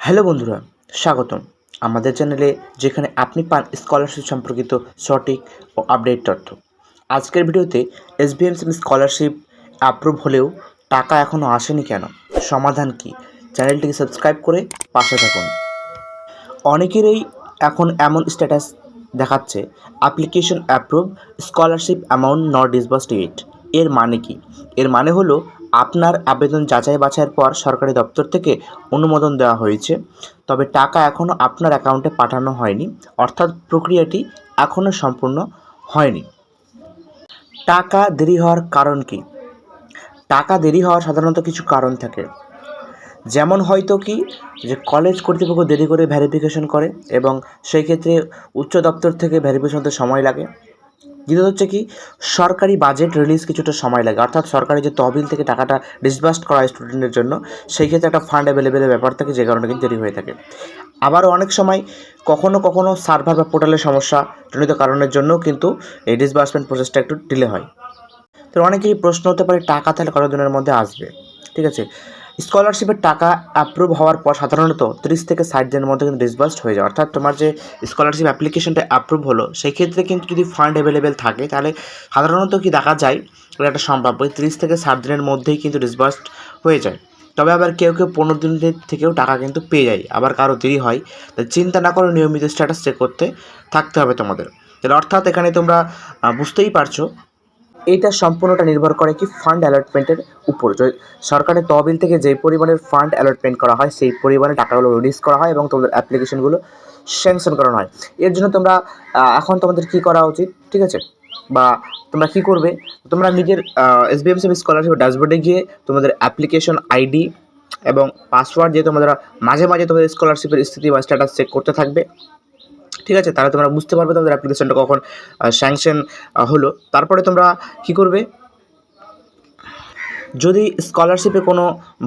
Hello বন্ধুরা, স্বাগতম। আমাদের চ্যানেলে যেখানে আপনি পান স্কলারশিপ সম্পর্কিত সঠিক ও আপডেট তথ্য। আজকের ভিডিওতে এসবিএমসি স্কলারশিপ অ্যাপ্রুভ হলেও টাকা এখনও আসেনি কেন? সমাধান কি? চ্যানেলটিকে সাবস্ক্রাইব করে পাশে থাকুন। অনেকেরই এখন এমন স্ট্যাটাস দেখাচ্ছে application approve scholarship amount not disbursed it এর মানে কি? এর মানে হলো আপনার আবেদন যাচাই বাছাইয়ের পর সরকারি দপ্তর থেকে অনুমোদন দেওয়া হয়েছে। তবে টাকা এখনও আপনার অ্যাকাউন্টে পাঠানো হয়নি। অর্থাৎ প্রক্রিয়াটি এখনও সম্পূর্ণ হয়নি। টাকা দেরি হওয়ার কারণ কি? টাকা দেরি হওয়ার সাধারণত কিছু কারণ থাকে। যেমন হয়তো কি যে কলেজ কর্তৃপক্ষ দেরি করে ভ্যারিফিকেশন করে এবং সেই ক্ষেত্রে উচ্চ দপ্তর থেকে ভ্যারিফিকেশন হতে সময় লাগে। দ্বিতীয়ত হচ্ছে কি, সরকারি বাজেট রিলিজ কিছুটা সময় লাগে। অর্থাৎ সরকারি যে তহবিল থেকে টাকাটা ডিসবার্সড করা হয় স্টুডেন্টের জন্য, সেই ক্ষেত্রে একটা ফান্ড অ্যাভেলেবেলের ব্যাপার থাকে, যে কারণে কিন্তু দেরি হয়ে থাকে। আবারও অনেক সময় কখনো কখনো সার্ভার বা পোর্টালের সমস্যা জনিত কারণের জন্যও কিন্তু এই ডিসবার্সমেন্ট প্রসেসটা একটু ডিলে হয়। তো অনেকেরই প্রশ্ন হতে পারে, টাকা তাহলে কতদিনের মধ্যে আসবে? ঠিক আছে? স্কলারশিপের টাকা অ্যাপ্রুভ হওয়ার পর সাধারণত তিরিশ থেকে ষাট দিনের মধ্যে কিন্তু ডিসবার্সড হয়ে যায়। অর্থাৎ তোমার যে স্কলারশিপ অ্যাপ্লিকেশনটা অ্যাপ্রুভ হলো, সেই ক্ষেত্রে কিন্তু যদি ফান্ড অ্যাভেলেবেল থাকে, তাহলে সাধারণত কি দেখা যায় একটা সম্ভাব্য তিরিশ থেকে ষাট দিনের মধ্যেই কিন্তু ডিসবার্সড হয়ে যায়। তবে আবার কেউ কেউ পনেরো দিনের থেকেও টাকা কিন্তু পেয়ে যায়, আবার কারও দেরি হয়। তাই চিন্তা না করে নিয়মিত স্ট্যাটাস চেক করতে থাকতে হবে তোমাদের। তাহলে অর্থাৎ এখানে তোমরা বুঝতেই পারছ এইটা সম্পূর্ণটা নির্ভর করে কি ফান্ড অ্যালটমেন্টের উপর। সরকারের তহবিল থেকে যে পরিমাণের ফান্ড অ্যালটমেন্ট করা হয়, সেই পরিমাণে টাকাগুলো রিলিজ করা হয় এবং তোমাদের অ্যাপ্লিকেশনগুলো স্যাংশন করানো হয়। এর জন্য তোমরা এখন তোমাদের কি করা উচিত, ঠিক আছে? বা তোমরা কি করবে, তোমরা নিজের এসবিএমসি স্কলারশিপ ড্যাশবোর্ডে গিয়ে তোমাদের অ্যাপ্লিকেশন আইডি এবং পাসওয়ার্ড দিয়ে তোমরা মাঝে মাঝে তোমাদের স্কলারশিপের স্থিতি বা স্ট্যাটাস চেক করতে থাকবে। ঠিক আছে? তাহলে তোমরা বুঝতে পারবে তোমাদের অ্যাপ্লিকেশনটা কখন স্যাংশন হলো। তারপরে তোমরা কি করবে? যদি স্কলারশিপে কোনো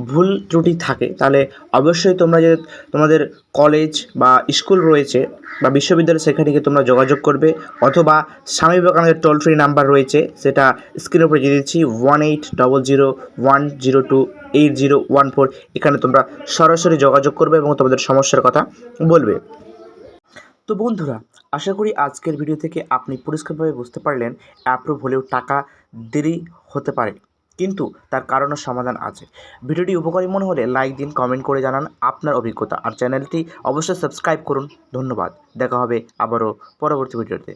ভুল ত্রুটি থাকে, তাহলে অবশ্যই তোমরা যে তোমাদের কলেজ বা স্কুল রয়েছে বা বিশ্ববিদ্যালয়, সেখানে গিয়ে তোমরা যোগাযোগ করবে। অথবা স্বামী বিবেকানন্দের টোল ফ্রি নাম্বার রয়েছে, সেটা স্ক্রিনের উপরে দিয়ে দিচ্ছি one eight double zero one zero two eight zero one four এখানে তোমরা সরাসরি যোগাযোগ করবে এবং তোমাদের সমস্যার কথা বলবে। তো বন্ধুরা, আশা করি আজকের ভিডিও থেকে আপনি পরিষ্কারভাবে বুঝতে পারলেন অ্যাপ্রুভ হলেও টাকা দেরি হতে পারে। কিন্তু তার কারণও সমাধান আছে। ভিডিওটি উপকারী মনে হলে লাইক দিন কমেন্ট করে জানান আপনার অভিজ্ঞতা। আর চ্যানেলটি অবশ্যই সাবস্ক্রাইব করুন। ধন্যবাদ। দেখা হবে আবারও পরবর্তী ভিডিওতে